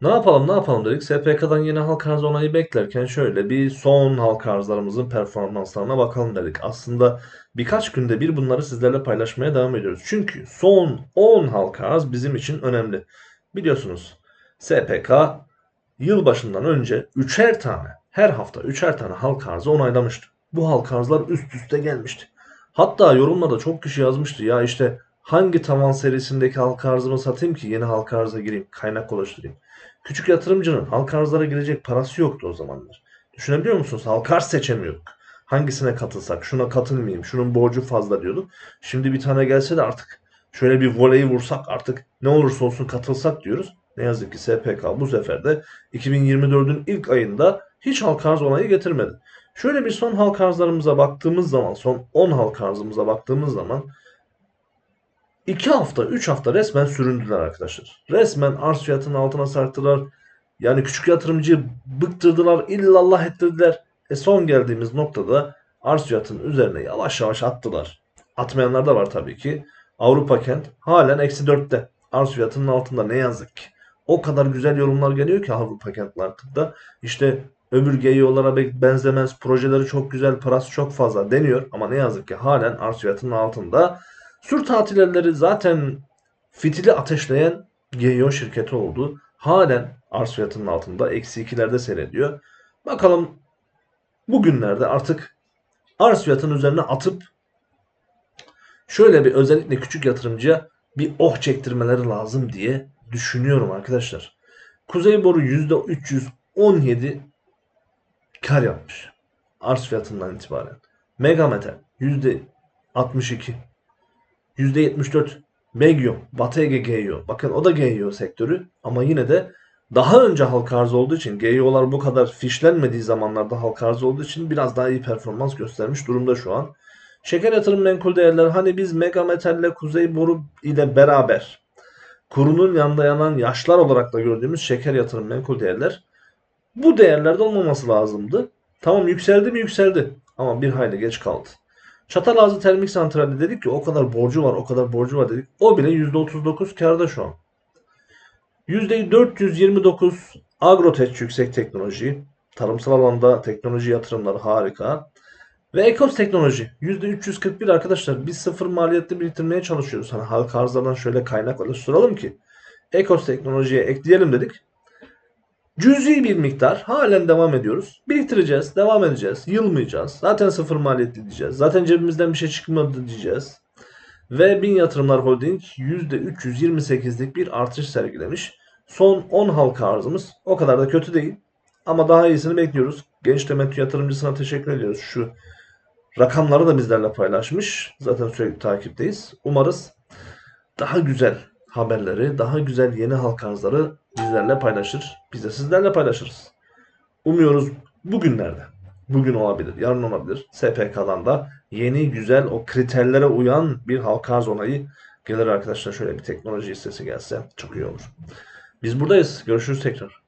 Ne yapalım ne yapalım dedik. SPK'dan yeni halka arz onayı beklerken şöyle bir son halka arzlarımızın performanslarına bakalım dedik. Aslında birkaç günde bir bunları sizlerle paylaşmaya devam ediyoruz. Çünkü son 10 halka arz bizim için önemli. Biliyorsunuz SPK yılbaşından önce üçer tane her hafta üçer tane halka arzı onaylamıştı. Bu halka arzlar üst üste gelmişti. Hatta yorumlarda çok kişi yazmıştı ya işte hangi tavan serisindeki halka arzımı satayım ki yeni halka arza gireyim kaynak oluşturayım. Küçük yatırımcının halka arzlara girecek parası yoktu o zamanlar. Düşünebiliyor musunuz? Halka arz seçemiyorduk. Hangisine katılsak, şuna katılmayayım, şunun borcu fazla diyorduk. Şimdi bir tane gelse de artık şöyle bir voleyi vursak artık ne olursa olsun katılsak diyoruz. Ne yazık ki SPK bu sefer de 2024'ün ilk ayında hiç halka arz onayı getirmedi. Şöyle bir son halka arzlarımıza baktığımız zaman, son 10 halka arzımıza baktığımız zaman 2 hafta, 3 hafta resmen süründüler arkadaşlar. Resmen arz fiyatının altına sarktılar. Yani küçük yatırımcıyı bıktırdılar, illallah ettirdiler. E son geldiğimiz noktada arz fiyatının üzerine yavaş yavaş attılar. Atmayanlar da var tabii ki. Avrupa Kent halen eksi 4'te. Arz fiyatının altında ne yazık ki. O kadar güzel yorumlar geliyor ki Avrupa Kent'in hakkında. İşte öbür GEO'lara benzemez, projeleri çok güzel, parası çok fazla deniyor. Ama ne yazık ki halen arz fiyatının altında. Sur tatilleri zaten fitili ateşleyen GEO şirketi oldu. Halen arz fiyatının altında eksi ikilerde seyrediyor. Bakalım bugünlerde artık arz fiyatının üzerine atıp şöyle bir özellikle küçük yatırımcıya bir oh çektirmeleri lazım diye düşünüyorum arkadaşlar. Kuzey Boru %317 kar yapmış. Arz fiyatından itibaren. Megametal %62 %74 Megyo, Batı Ege GEO. Bakın o da GEO sektörü ama yine de daha önce halka arz olduğu için GEO'lar bu kadar fişlenmediği zamanlarda halka arz olduğu için biraz daha iyi performans göstermiş durumda şu an. Şeker yatırım menkul değerler hani biz Mega Metal ile Kuzey Boru ile beraber kurunun yanında yanan yaşlar olarak da gördüğümüz şeker yatırım menkul değerler bu değerlerde olmaması lazımdı. Tamam yükseldi mi yükseldi ama bir hayli geç kaldı. Çatalazı Termik Santrali dedik ki o kadar borcu var, o kadar borcu var dedik. O bile %39 karda şu an. %429 Agrotek yüksek teknoloji. Tarımsal alanda teknoloji yatırımları harika. Ve Ekos Teknoloji %341 arkadaşlar biz sıfır maliyetli biriktirmeye çalışıyoruz. Hani halka arzlardan şöyle kaynak oluşturalım ki Ekos Teknoloji'ye ekleyelim dedik. Cüzi bir miktar halen devam ediyoruz. Biriktireceğiz, devam edeceğiz, yılmayacağız. Zaten sıfır maliyetli diyeceğiz. Zaten cebimizden bir şey çıkmadı diyeceğiz. Ve Bin Yatırımlar Holding %328'lik bir artış sergilemiş. Son 10 halka arzımız o kadar da kötü değil. Ama daha iyisini bekliyoruz. Genç temettü yatırımcısına teşekkür ediyoruz. Şu rakamları da bizlerle paylaşmış. Zaten sürekli takipteyiz. Umarız daha güzel haberleri, daha güzel yeni halka arzları bizlerle paylaşır. Biz de sizlerle paylaşırız. Umuyoruz bugünlerde, bugün olabilir, yarın olabilir. SPK'dan da yeni güzel o kriterlere uyan bir halka arz onayı gelir arkadaşlar. Şöyle bir teknoloji hissesi gelse çok iyi olur. Biz buradayız. Görüşürüz tekrar.